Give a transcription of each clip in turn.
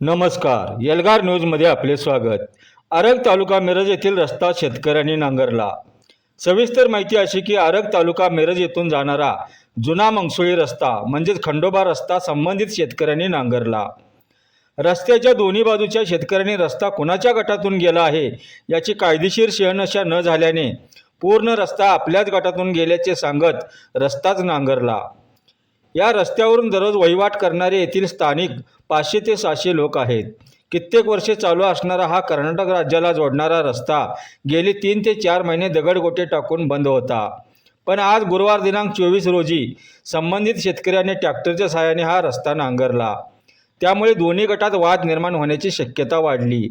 नमस्कार. एल्गार न्यूजमध्ये आपले स्वागत. आरग तालुका मिरज येथील रस्ता शेतकऱ्यांनी नांगरला. सविस्तर माहिती अशी की आरग तालुका मिरज येथून जाणारा जुना मंगसुळी रस्ता म्हणजेच खंडोबा रस्ता संबंधित शेतकऱ्यांनी नांगरला. रस्त्याच्या दोन्ही बाजूच्या शेतकऱ्यांनी रस्ता कुणाच्या गटातून गेला आहे याची कायदेशीर शहनशा न झाल्याने पूर्ण रस्ता आपल्याच गटातून गेल्याचे सांगत रस्ताच नांगरला. या रस्त्यावरून दररोज वहिवाट करणारे येथील स्थानिक पाचशे ते सहाशे लोक आहेत. कित्येक वर्षे चालू असणारा हा कर्नाटक राज्याला जोडणारा रस्ता गेली तीन ते चार महिने दगडगोटे टाकून बंद होता. पण आज गुरुवार दिनांक चोवीस रोजी संबंधित शेतकऱ्याने ट्रॅक्टरच्या सहाय्याने हा रस्ता नांगरला. त्यामुळे दोन्ही गटात वाद निर्माण होण्याची शक्यता वाढली.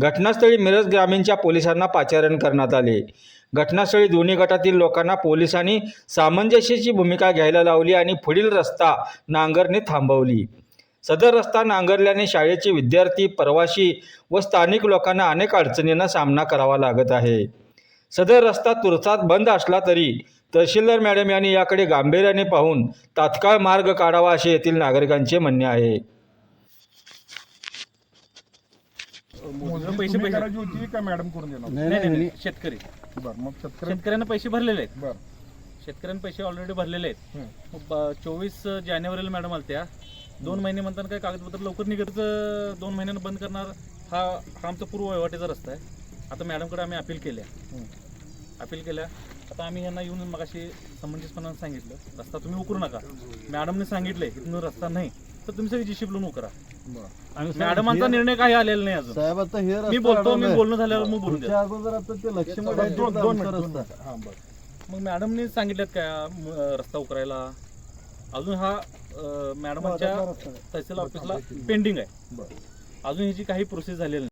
घटनास्थळी मिरज ग्रामीणच्या पोलिसांना पाचारण करण्यात आले. घटनास्थळी दोन्ही गटातील लोकांना पोलिसांनी सामंजस्याची भूमिका घ्यायला लावली आणि पुढील रस्ता नांगरणे थांबवली. सदर रस्ता नांगरल्याने शाळेचे विद्यार्थी प्रवासी व स्थानिक लोकांना अनेक अडचणींना सामना करावा लागत आहे. सदर रस्ता तुर्तास बंद असला तरी तहसीलदार मॅडम यांनी याकडे गांभीर्याने पाहून तात्काळ मार्ग काढावा असे येथील नागरिकांचे म्हणणे आहे. मोजणी पैसे- तुम्ही पैसे. करायची होती का मॅडम करून देणार? नाही नाही नाही शेतकरी. बरं मग शेतकरी शेतकऱ्यांना पैसे भरलेले आहेत. बर. शेतकऱ्यांना पैसे ऑलरेडी भरलेले आहेत. मग ब- चोवीस जानेवारीला मॅडम आलत्या. दोन महिने म्हणताना काय कागदपत्र लवकर निघत दोन महिन्यानं बंद करणार हा हा आमचा पूर्व वहिवाटीचा रस्ता आहे. आता मॅडमकडे आम्ही अपील केल्या. अपील केल्या. आता आम्ही यांना येऊन मगाशी समंजसपणानं सांगितलं. रस्ता तुम्ही उकरू नका. मॅडमने सांगितलंय की तुम्ही रस्ता नाही. तर तुम्ही सगळी लोन उकरा बर. मॅडमांचा निर्णय काही आलेला नाही अजून. साहेब आता हे मी बोलतो मी. बोलणं झाल्यावर मग बोलून द्या. अगोदर आता ते दोन दोन रस्ता. हा बर. मग मॅडमने सांगितल्यात काय रस्ता उकरायला? अजून हा मॅडमांच्या तहसील ऑफिसला पेंडिंग आहे. अजून ह्याची काही प्रोसेस झालेली नाही